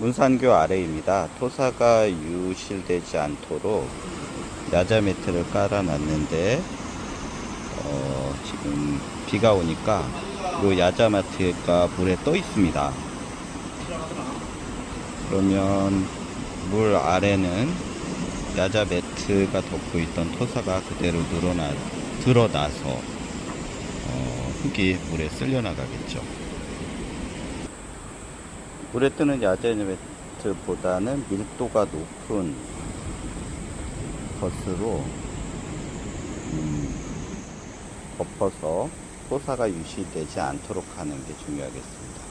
문산교 아래입니다. 토사가 유실되지 않도록 야자 매트를 깔아놨는데 어, 지금 비가 오니까 요 야자 매트가 물에 떠 있습니다. 그러면 물 아래는 야자 매트가 덮고 있던 토사가 그대로 늘어나 드러나서 어, 흙이 물에 쓸려 나가겠죠. 물에 뜨는 야자 매트보다는 밀도가 높은 것으로 음, 덮어서 토사가 유실되지 않도록 하는 게 중요하겠습니다.